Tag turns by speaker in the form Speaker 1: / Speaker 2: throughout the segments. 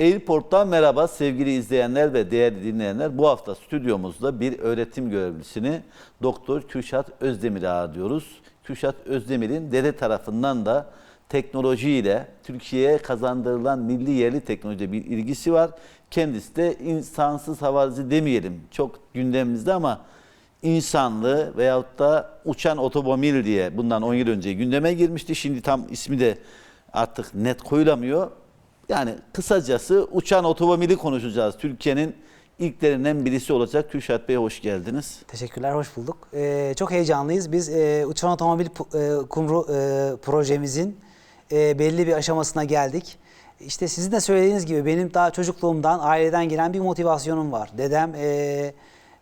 Speaker 1: Airport'tan merhaba sevgili izleyenler ve değerli dinleyenler. Bu hafta stüdyomuzda bir öğretim görevlisini Doktor Kürşat Özdemir'i ağırlıyoruz. Kürşat Özdemir'in dede tarafından da teknolojiyle Türkiye'ye kazandırılan milli yerli teknolojiye bir ilgisi var. Kendisi de insansız havacı demeyelim çok gündemimizde ama insanlı veyahut da uçan otomobil diye bundan 10 yıl önce gündeme girmişti. Şimdi tam ismi de artık net koyulamıyor. Yani kısacası uçan otomobili konuşacağız. Türkiye'nin ilklerinden birisi olacak. Kürşat Bey hoş geldiniz.
Speaker 2: Teşekkürler, hoş bulduk. Ee, çok heyecanlıyız. Biz e, uçan otomobil e, kumru e, projemizin e, belli bir aşamasına geldik. İşte sizin de söylediğiniz gibi benim daha çocukluğumdan, aileden gelen bir motivasyonum var. Dedem e,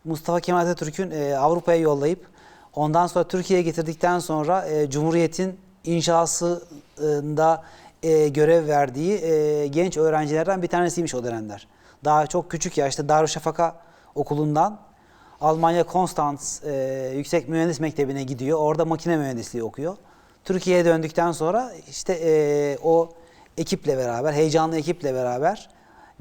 Speaker 2: Mustafa Kemal Atatürk'ün e, Avrupa'ya yollayıp ondan sonra Türkiye'ye getirdikten sonra e, Cumhuriyet'in inşasında e, görev verdiği e, genç öğrencilerden bir tanesiymiş o dönemler. Daha çok küçük yaşta Darüşşafaka okulundan Almanya Konstanz e, Yüksek Mühendis Mektebi'ne gidiyor. Orada makine mühendisliği okuyor. Türkiye'ye döndükten sonra işte e, o ekiple beraber, heyecanlı ekiple beraber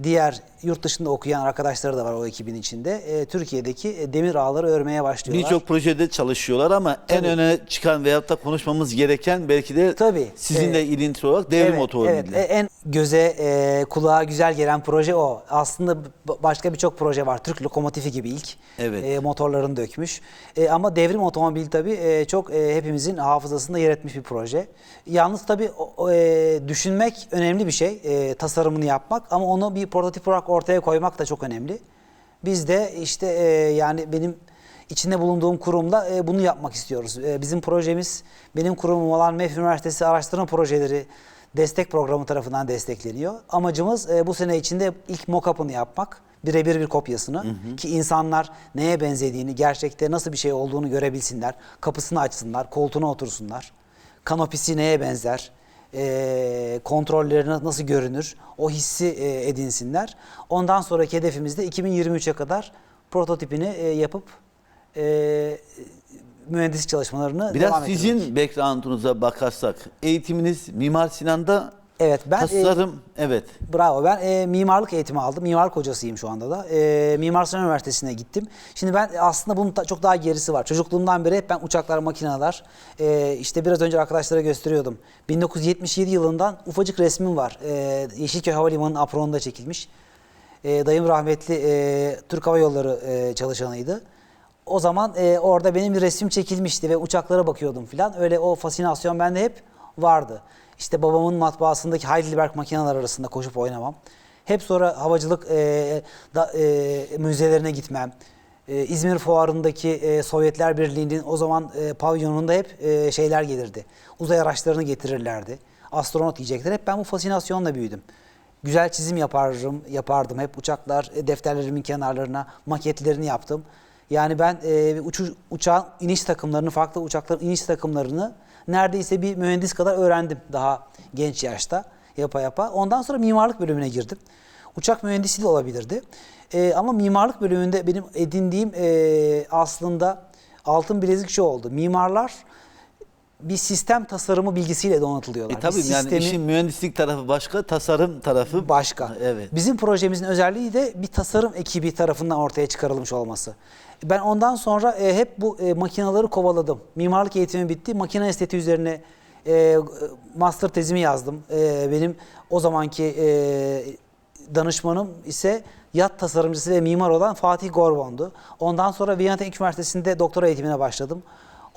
Speaker 2: diğer yurt dışında okuyan arkadaşları da var o ekibin içinde. E, Türkiye'deki e, demir ağları örmeye başlıyorlar.
Speaker 1: Birçok projede çalışıyorlar ama en
Speaker 2: Tabii.
Speaker 1: öne çıkan veyahut da konuşmamız gereken belki de
Speaker 2: Tabii.
Speaker 1: sizinle
Speaker 2: Ee,
Speaker 1: ilintili olarak devrim
Speaker 2: evet,
Speaker 1: otomobili.
Speaker 2: Evet, e, en göze, e, kulağa güzel gelen proje o. Aslında başka birçok proje var. Türk lokomotifi gibi ilk.
Speaker 1: Evet.
Speaker 2: E, motorlarını dökmüş. E, ama devrim otomobil tabii e, çok e, hepimizin hafızasında yer etmiş bir proje. Yalnız tabii o, e, düşünmek önemli bir şey. E, tasarımını yapmak ama onu bir prototip olarak ortaya koymak da çok önemli. Biz de işte e, yani benim içinde bulunduğum kurumda e, bunu yapmak istiyoruz. E, bizim projemiz benim kurumum olan MEF Üniversitesi Araştırma Projeleri Destek Programı tarafından destekleniyor. Amacımız e, bu sene içinde ilk mock-up'ını yapmak. Birebir bir kopyasını ki insanlar neye benzediğini, gerçekte nasıl bir şey olduğunu görebilsinler. Kapısını açsınlar, koltuğuna otursunlar. Kanopisi neye benzer, e, kontrolleri na- nasıl görünür, o hissi e, edinsinler. Ondan sonraki hedefimiz de 2023'e kadar prototipini e, yapıp e, mühendislik çalışmalarını
Speaker 1: Biraz
Speaker 2: devam ettirmek.
Speaker 1: sizin background'unuza bakarsak eğitiminiz Mimar Sinan'da
Speaker 2: Evet ben e,
Speaker 1: tasarım evet.
Speaker 2: Bravo. Ben e, mimarlık eğitimi aldım. Mimarlık hocasıyım şu anda da. E, Mimar Sinan Üniversitesi'ne gittim. Şimdi ben aslında bunun ta- çok daha gerisi var. Çocukluğumdan beri hep ben uçaklar, makineler, e, işte biraz önce arkadaşlara gösteriyordum. 1977 yılından ufacık resmim var. E, Yeşilköy Havalimanı'nın apronunda çekilmiş. E, dayım rahmetli e, Türk Hava Yolları e, çalışanıydı. O zaman e, orada benim bir resim çekilmişti ve uçaklara bakıyordum filan. Öyle o fascinasyon bende hep vardı. İşte babamın matbaasındaki Heidelberg makineler arasında koşup oynamam. Hep sonra havacılık e, da, e, müzelerine gitmem. E, İzmir Fuarı'ndaki e, Sovyetler Birliği'nin o zaman e, pavyonunda hep e, şeyler gelirdi. Uzay araçlarını getirirlerdi. Astronot diyecekler. Hep ben bu fascinasyonla büyüdüm. Güzel çizim yaparım, yapardım. Hep uçaklar, e, defterlerimin kenarlarına maketlerini yaptım. Yani ben e, uçu, uçağın iniş takımlarını, farklı uçakların iniş takımlarını neredeyse bir mühendis kadar öğrendim daha genç yaşta yapa yapa. Ondan sonra mimarlık bölümüne girdim. Uçak mühendisi de olabilirdi. E, ama mimarlık bölümünde benim edindiğim e, aslında altın bilezik şu oldu. Mimarlar bir sistem tasarımı bilgisiyle donatılıyorlar.
Speaker 1: E tabii
Speaker 2: Bir
Speaker 1: yani işin mühendislik tarafı başka, tasarım tarafı
Speaker 2: başka.
Speaker 1: Evet.
Speaker 2: Bizim projemizin özelliği de bir tasarım ekibi tarafından ortaya çıkarılmış olması. Ben ondan sonra e, hep bu e, makineleri kovaladım. Mimarlık eğitimi bitti. Makine estetiği üzerine e, master tezimi yazdım. E, benim o zamanki e, danışmanım ise yat tasarımcısı ve mimar olan Fatih Gorbon'du. Ondan sonra Viyana Teknik Üniversitesi'nde doktora eğitimine başladım.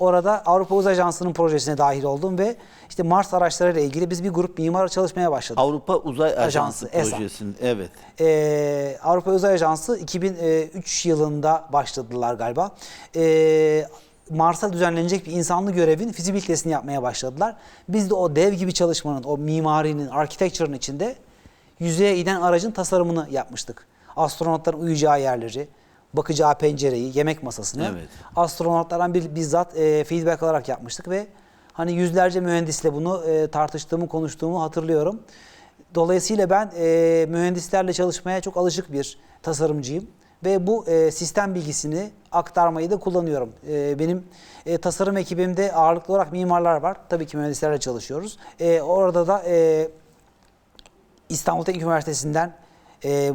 Speaker 2: Orada Avrupa Uzay Ajansı'nın projesine dahil oldum ve işte Mars araçlarıyla ilgili biz bir grup mimar çalışmaya başladık.
Speaker 1: Avrupa Uzay Ajansı,
Speaker 2: Ajansı,
Speaker 1: projesinin evet.
Speaker 2: Ee, Avrupa Uzay Ajansı 2003 yılında başladılar galiba. Ee, Mars'a düzenlenecek bir insanlı görevin fizibilitesini yapmaya başladılar. Biz de o dev gibi çalışmanın, o mimarinin, architecture'ın içinde yüzeye inen aracın tasarımını yapmıştık. Astronotların uyuyacağı yerleri, bakacağı pencereyi, yemek masasını
Speaker 1: Evet.
Speaker 2: astronotlardan bir, bizzat e, feedback alarak yapmıştık ve hani yüzlerce mühendisle bunu e, tartıştığımı, konuştuğumu hatırlıyorum. Dolayısıyla ben e, mühendislerle çalışmaya çok alışık bir tasarımcıyım ve bu e, sistem bilgisini aktarmayı da kullanıyorum. E, benim e, tasarım ekibimde ağırlıklı olarak mimarlar var. Tabii ki mühendislerle çalışıyoruz. E, orada da e, İstanbul Teknik Üniversitesi'nden e,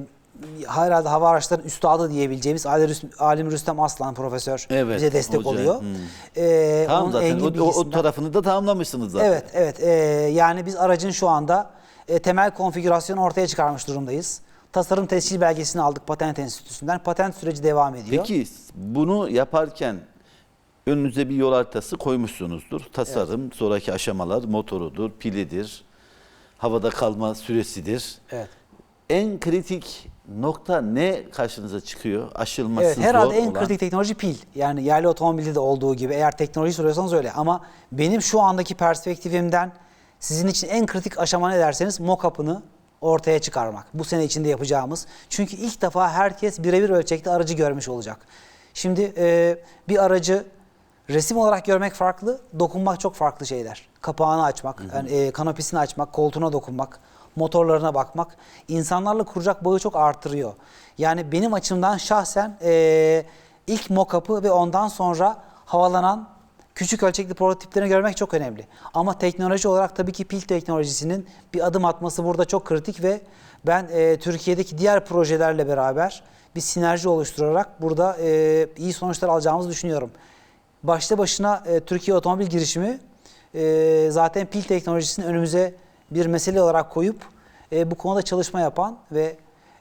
Speaker 2: herhalde hava araçlarının üstadı diyebileceğimiz Ali Alim Rüstem Aslan profesör
Speaker 1: Evet,
Speaker 2: bize destek
Speaker 1: hoca.
Speaker 2: oluyor.
Speaker 1: Hmm.
Speaker 2: E,
Speaker 1: Tamam zaten o, o, o tarafını da tamamlamışsınız zaten.
Speaker 2: Evet, evet. Ee, yani biz aracın şu anda e, temel konfigürasyonu ortaya çıkarmış durumdayız. Tasarım tescil belgesini aldık Patent Enstitüsü'nden. Patent süreci devam ediyor.
Speaker 1: Peki bunu yaparken önünüze bir yol haritası koymuşsunuzdur. Tasarım, sonraki aşamalar motorudur, pilidir, havada kalma süresidir.
Speaker 2: Evet.
Speaker 1: En kritik nokta ne karşınıza çıkıyor? Aşılması
Speaker 2: Evet, herhalde
Speaker 1: zor
Speaker 2: en
Speaker 1: olan.
Speaker 2: kritik teknoloji pil. Yani yerli otomobilde de olduğu gibi eğer teknoloji soruyorsanız öyle. Ama benim şu andaki perspektifimden sizin için en kritik aşama ne derseniz mock-up'ını ortaya çıkarmak. Bu sene içinde yapacağımız. Çünkü ilk defa herkes birebir ölçekte aracı görmüş olacak. Şimdi e, bir aracı resim olarak görmek farklı, dokunmak çok farklı şeyler. Kapağını açmak, yani, e, kanopisini açmak, koltuğuna dokunmak, motorlarına bakmak insanlarla kuracak bağı çok artırıyor. Yani benim açımdan şahsen e, ilk mock-up'ı ve ondan sonra havalanan küçük ölçekli prototiplerini görmek çok önemli. Ama teknoloji olarak tabii ki pil teknolojisinin bir adım atması burada çok kritik ve ben e, Türkiye'deki diğer projelerle beraber bir sinerji oluşturarak burada e, iyi sonuçlar alacağımızı düşünüyorum. Başta başına e, Türkiye otomobil girişimi e, zaten pil teknolojisini önümüze bir mesele olarak koyup e, bu konuda çalışma yapan ve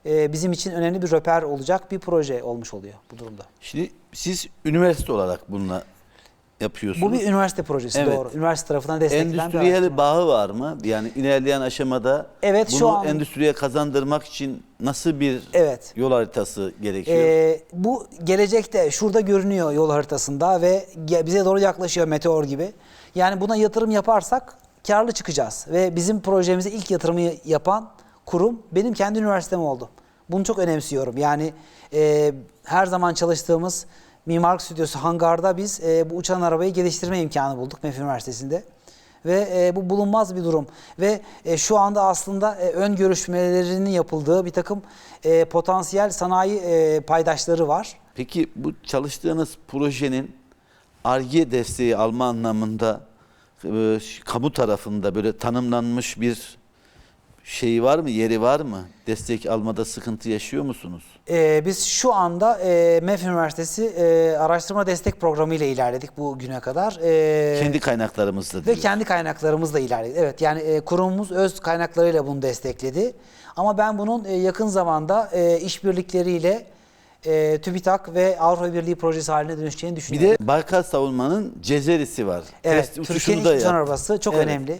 Speaker 2: e, bizim için önemli bir röper olacak bir proje olmuş oluyor bu durumda.
Speaker 1: Şimdi siz üniversite olarak bununla yapıyorsunuz.
Speaker 2: Bu bir üniversite projesi
Speaker 1: Evet.
Speaker 2: doğru. Üniversite tarafından desteklenen bir.
Speaker 1: Endüstriyel bağı var mı? Yani ilerleyen aşamada
Speaker 2: Evet,
Speaker 1: bunu
Speaker 2: şu an-
Speaker 1: endüstriye kazandırmak için nasıl bir
Speaker 2: Evet.
Speaker 1: yol haritası gerekiyor?
Speaker 2: Ee, bu gelecekte şurada görünüyor yol haritasında ve bize doğru yaklaşıyor meteor gibi. Yani buna yatırım yaparsak karlı çıkacağız. Ve bizim projemize ilk yatırımı yapan kurum benim kendi üniversitem oldu. Bunu çok önemsiyorum. Yani e, her zaman çalıştığımız Mimarlık Stüdyosu hangarda biz e, bu uçan arabayı geliştirme imkanı bulduk MEF Üniversitesi'nde. Ve e, bu bulunmaz bir durum. Ve e, şu anda aslında e, ön görüşmelerinin yapıldığı bir takım e, potansiyel sanayi e, paydaşları var.
Speaker 1: Peki bu çalıştığınız projenin ARGE desteği alma anlamında e, kamu tarafında böyle tanımlanmış bir şey var mı, yeri var mı? Destek almada sıkıntı yaşıyor musunuz?
Speaker 2: E, biz şu anda e, MEF Üniversitesi e, Araştırma Destek Programı ile ilerledik bu güne kadar. E,
Speaker 1: Kendi kaynaklarımızla
Speaker 2: Ve
Speaker 1: diyoruz.
Speaker 2: kendi kaynaklarımızla ilerledik. Evet yani e, kurumumuz öz kaynaklarıyla bunu destekledi. Ama ben bunun e, yakın zamanda e, işbirlikleriyle e, TÜBİTAK ve Avrupa Birliği projesi haline dönüşeceğini
Speaker 1: Bir
Speaker 2: düşünüyorum.
Speaker 1: de Baykal Savunma'nın Cezerisi var.
Speaker 2: Evet,
Speaker 1: Test
Speaker 2: Türkiye'nin
Speaker 1: uçuşunu da
Speaker 2: ilk uçan
Speaker 1: yaptı.
Speaker 2: arabası çok
Speaker 1: Evet.
Speaker 2: önemli.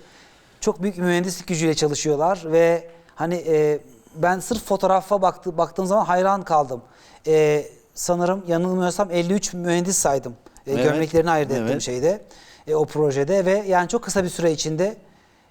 Speaker 2: Çok büyük bir mühendislik gücüyle çalışıyorlar ve hani e, ben sırf fotoğrafa baktı, baktığım zaman hayran kaldım. E, sanırım yanılmıyorsam 53 mühendis saydım. E,
Speaker 1: Evet,
Speaker 2: Gömleklerini ayırt ettiğim
Speaker 1: evet.
Speaker 2: şeyde, e, o projede ve yani çok kısa bir süre içinde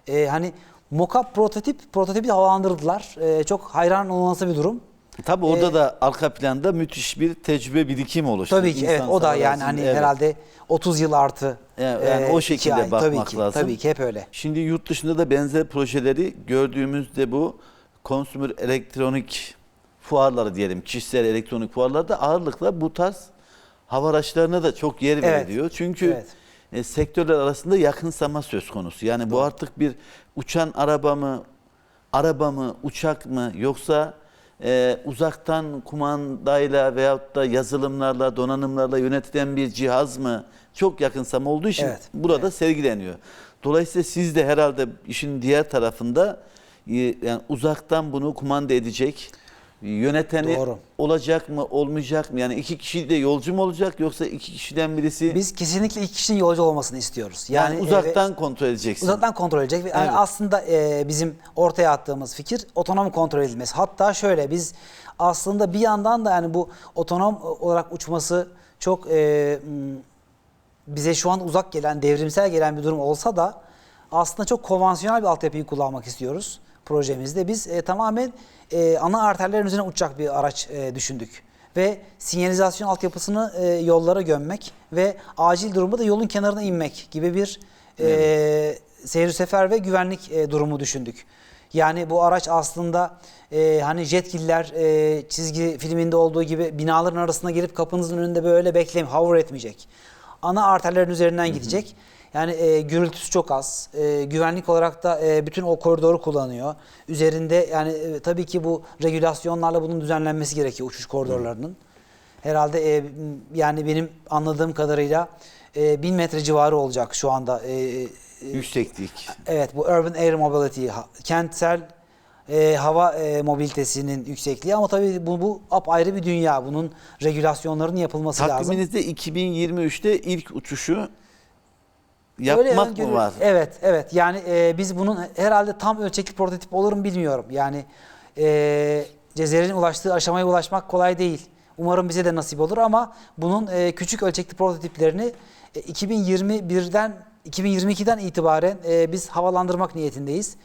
Speaker 2: e, hani mock-up prototip, prototipi havalandırdılar. E, çok hayran olması bir durum.
Speaker 1: Tabii orada
Speaker 2: Ee,
Speaker 1: da arka planda müthiş bir tecrübe birikim oluştu.
Speaker 2: Tabii ki evet
Speaker 1: İnsan
Speaker 2: o da yani hani
Speaker 1: evet.
Speaker 2: herhalde 30 yıl artı.
Speaker 1: Yani- yani o
Speaker 2: iki
Speaker 1: şekilde
Speaker 2: ay.
Speaker 1: bakmak
Speaker 2: tabii ki,
Speaker 1: lazım.
Speaker 2: Tabii ki hep öyle.
Speaker 1: Şimdi yurt dışında da benzer projeleri gördüğümüzde bu consumer elektronik fuarları diyelim, kişisel elektronik fuarlarda ağırlıkla bu tarz hava araçlarına da çok yer
Speaker 2: Evet.
Speaker 1: veriliyor. Çünkü
Speaker 2: Evet.
Speaker 1: e, sektörler arasında yakınsama söz konusu. Yani bu artık bir uçan araba mı, araba mı, uçak mı yoksa e, uzaktan kumandayla veyahut da yazılımlarla, donanımlarla yönetilen bir cihaz mı? Çok yakınsama olduğu için
Speaker 2: Evet,
Speaker 1: burada sergileniyor. Dolayısıyla siz de herhalde işin diğer tarafında e, yani uzaktan bunu kumanda edecek yöneteni
Speaker 2: Doğru.
Speaker 1: olacak mı olmayacak mı? Yani iki kişi de yolcu mu olacak yoksa iki kişiden birisi
Speaker 2: Biz kesinlikle iki kişinin yolcu olmasını istiyoruz.
Speaker 1: yani,
Speaker 2: Yani,
Speaker 1: uzaktan
Speaker 2: e,
Speaker 1: kontrol edeceksin.
Speaker 2: uzaktan kontrol edecek yani
Speaker 1: Evet.
Speaker 2: aslında e, bizim ortaya attığımız fikir otonom kontrol edilmesi. Hatta şöyle biz aslında bir yandan da yani bu otonom olarak uçması çok e, bize şu an uzak gelen, devrimsel gelen bir durum olsa da aslında çok konvansiyonel bir altyapıyı kullanmak istiyoruz projemizde. Biz e, tamamen e, ana arterlerin üzerine uçacak bir araç e, düşündük. Ve sinyalizasyon altyapısını e, yollara gömmek ve acil durumda da yolun kenarına inmek gibi bir e, seyir sefer ve güvenlik e, durumu düşündük. Yani bu araç aslında e, hani jetgiller e, çizgi filminde olduğu gibi binaların arasına gelip kapınızın önünde böyle bekleyip hover etmeyecek. Ana arterlerin üzerinden gidecek. Yani e, gürültüsü çok az. E, güvenlik olarak da e, bütün o koridoru kullanıyor. Üzerinde yani e, tabii ki bu regülasyonlarla bunun düzenlenmesi gerekiyor uçuş koridorlarının. Herhalde e, yani benim anladığım kadarıyla e, 1000 metre civarı olacak şu anda. E, e,
Speaker 1: Yükseklik.
Speaker 2: Evet bu Urban Air Mobility, kentsel e, hava e, mobilitesinin yüksekliği ama tabii bu, bu apayrı bir dünya. Bunun regülasyonlarının yapılması lazım.
Speaker 1: Takviminizde 2023'te ilk uçuşu yapmak
Speaker 2: öngörü-
Speaker 1: mı var?
Speaker 2: Evet, evet. Yani e, biz bunun herhalde tam ölçekli prototip olur mu bilmiyorum. Yani e, Cezayir'in ulaştığı aşamaya ulaşmak kolay değil. Umarım bize de nasip olur ama bunun e, küçük ölçekli prototiplerini e, 2021'den 2022'den itibaren e, biz havalandırmak niyetindeyiz.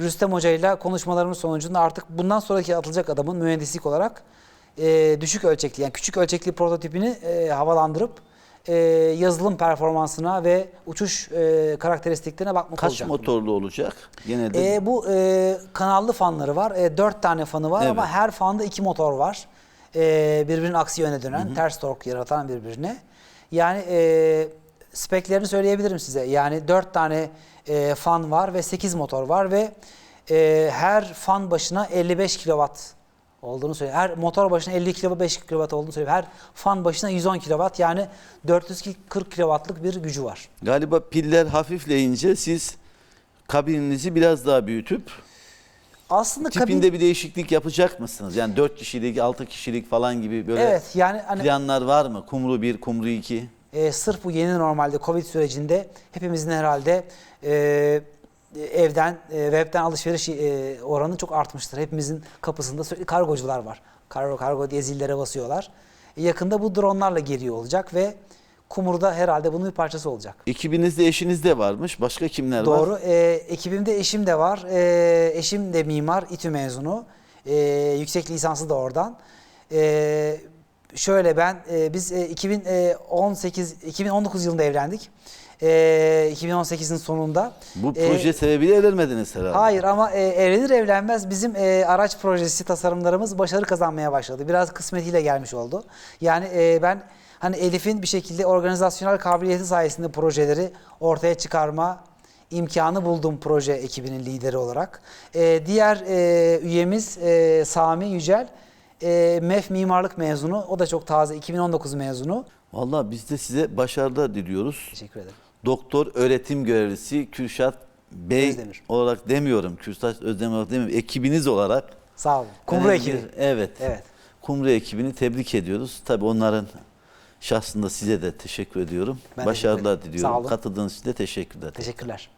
Speaker 2: Rüstem Hoca ile konuşmalarımız sonucunda artık bundan sonraki atılacak adamın mühendislik olarak e, düşük ölçekli yani küçük ölçekli prototipini e, havalandırıp e, yazılım performansına ve uçuş e, karakteristiklerine bakmak
Speaker 1: Kaç
Speaker 2: olacak.
Speaker 1: motorlu olacak? Genelde
Speaker 2: E, bu e, kanallı fanları var. E, dört tane fanı var ama
Speaker 1: Evet.
Speaker 2: her fanda iki motor var. E, birbirinin aksi yöne dönen, ters tork yaratan birbirine. Yani e, speklerini söyleyebilirim size. Yani dört tane e, fan var ve 8 motor var ve e, her fan başına 55 kW olduğunu söylüyor. Her motor başına 50 kW, 5 kW olduğunu söylüyor. Her fan başına 110 kW yani 440 kW'lık bir gücü var.
Speaker 1: galiba piller hafifleyince siz kabininizi biraz daha büyütüp
Speaker 2: Aslında kabin-
Speaker 1: tipinde bir değişiklik yapacak mısınız? Yani 4 kişilik, 6 kişilik falan gibi böyle
Speaker 2: Evet yani hani
Speaker 1: planlar var mı? Kumru 1, Kumru 2.
Speaker 2: e, sırf bu yeni normalde Covid sürecinde hepimizin herhalde e, evden, e, webten alışveriş e, oranı çok artmıştır. Hepimizin kapısında sürekli kargocular var. Kargo kargo diye zillere basıyorlar. E, yakında bu dronlarla geliyor olacak ve Kumur'da herhalde bunun bir parçası olacak.
Speaker 1: Ekibinizde eşiniz de varmış. Başka kimler var?
Speaker 2: Doğru. E, ekibimde eşim de var. E, eşim de mimar, İTÜ mezunu. E, yüksek lisansı da oradan. E, şöyle ben, e, biz e, 2018, 2019 yılında evlendik. E, 2018'in sonunda.
Speaker 1: Bu
Speaker 2: E,
Speaker 1: proje sebebiyle evlenmediniz herhalde.
Speaker 2: Hayır ama e, evlenir evlenmez bizim e, araç projesi tasarımlarımız başarı kazanmaya başladı. Biraz kısmetiyle gelmiş oldu. Yani e, ben hani Elif'in bir şekilde organizasyonel kabiliyeti sayesinde projeleri ortaya çıkarma imkanı buldum proje ekibinin lideri olarak. E, diğer e, üyemiz e, Sami Yücel. E, MEF mimarlık mezunu. O da çok taze 2019 mezunu.
Speaker 1: Vallahi biz de size başarılar diliyoruz.
Speaker 2: Teşekkür ederim.
Speaker 1: Doktor öğretim görevlisi Kürşat Bey
Speaker 2: Özdemir. olarak
Speaker 1: demiyorum. Kürşat Özdemir olarak demiyorum. Ekibiniz olarak.
Speaker 2: Sağ olun. Kumru
Speaker 1: önemli
Speaker 2: ekibi.
Speaker 1: evet.
Speaker 2: Evet.
Speaker 1: Kumru ekibini tebrik ediyoruz. Tabii onların şahsında size de teşekkür ediyorum.
Speaker 2: Ben teşekkür
Speaker 1: Başarılar
Speaker 2: ederim.
Speaker 1: diliyorum. Katıldığınız için de teşekkürler.
Speaker 2: Teşekkürler.